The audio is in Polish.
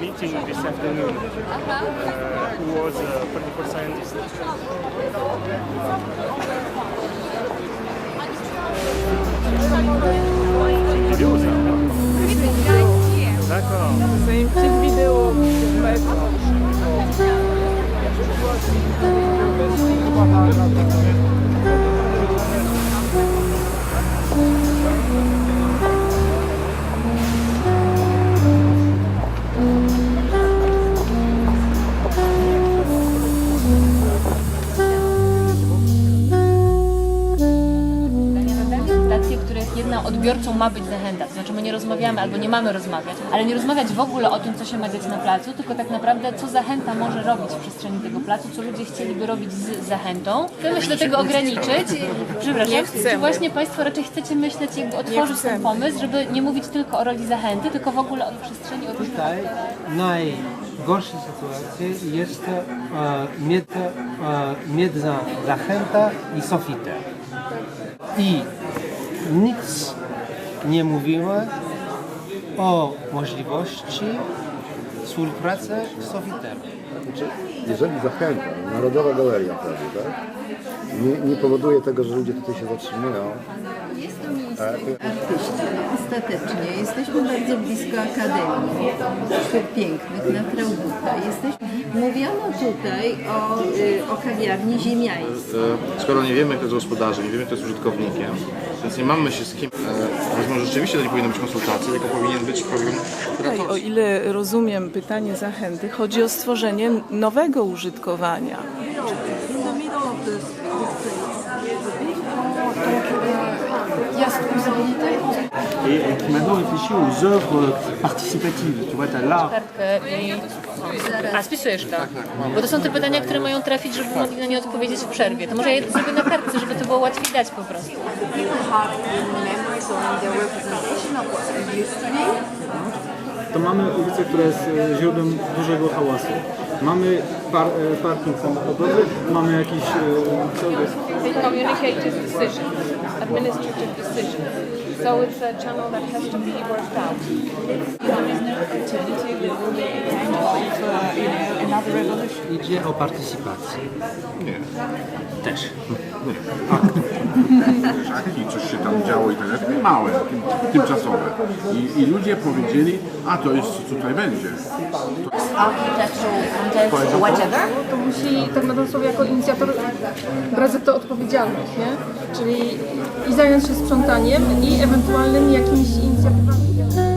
meeting this afternoon uh, who was a political scientist. Jedną odbiorcą ma być zachęta. To znaczy my nie rozmawiamy albo nie mamy rozmawiać, ale nie rozmawiać w ogóle o tym, co się ma dziać na placu, tylko tak naprawdę co zachęta może robić w przestrzeni tego placu, co ludzie chcieliby robić z zachętą. Chcemy się do tego ograniczyć. Przepraszam, Nie chcemy. czy właśnie Państwo raczej chcecie myśleć, jakby otworzyć ten pomysł, żeby nie mówić tylko o roli zachęty, tylko w ogóle o przestrzeni od Tutaj najgorsza sytuacja jest e, między, e, między zachęta i sofitę. I nic nie mówimy o możliwości współpracy z sofitem. Znaczy, jeżeli zachęta, Narodowa Galeria prawie, tak? Nie, nie powoduje tego, że ludzie tutaj się zatrzymują. To miejsce artyści. Ostatecznie jesteśmy bardzo blisko Akademii Sztuk Pięknych na. Jesteśmy, mówiono tutaj o, y, o kawiarni ziemiańskiej. E, skoro nie wiemy, kto jest gospodarzem, nie wiemy, kto jest użytkownikiem, więc nie mamy się z kim. E, być może rzeczywiście to nie powinno być konsultacji, tylko powinien być program Tutaj, o ile rozumiem pytanie zachęty, chodzi o stworzenie nowego użytkowania. Qui maintenant réfléchit aux œuvres participatives. Tu vois, tu as l'art i... A, spisujesz to? Bo to są te pytania, które mają trafić, żeby mogli na nie odpowiedzieć w przerwie. To może ja je zrobię na kartce, żeby to było łatwiej dać po prostu. to mamy ulicę, która jest e, źródłem dużego hałasu. Mamy par, e, parking samochodowy, mamy jakiś e, co jest, communicative decision, administrative decision. So it's a channel that has to be worked out. There is no alternative. Will be a you know another revolution. Idzie o partycypację. Nie. Też. Nie. Czy działo i tak dalej, małe, tym- tymczasowe. I, I ludzie powiedzieli, a to jest co tutaj będzie. To musi tak na słowo jako inicjator brać za to odpowiedzialność, nie? Czyli i zająć się sprzątaniem i ewentualnymi jakimiś inicjatywami.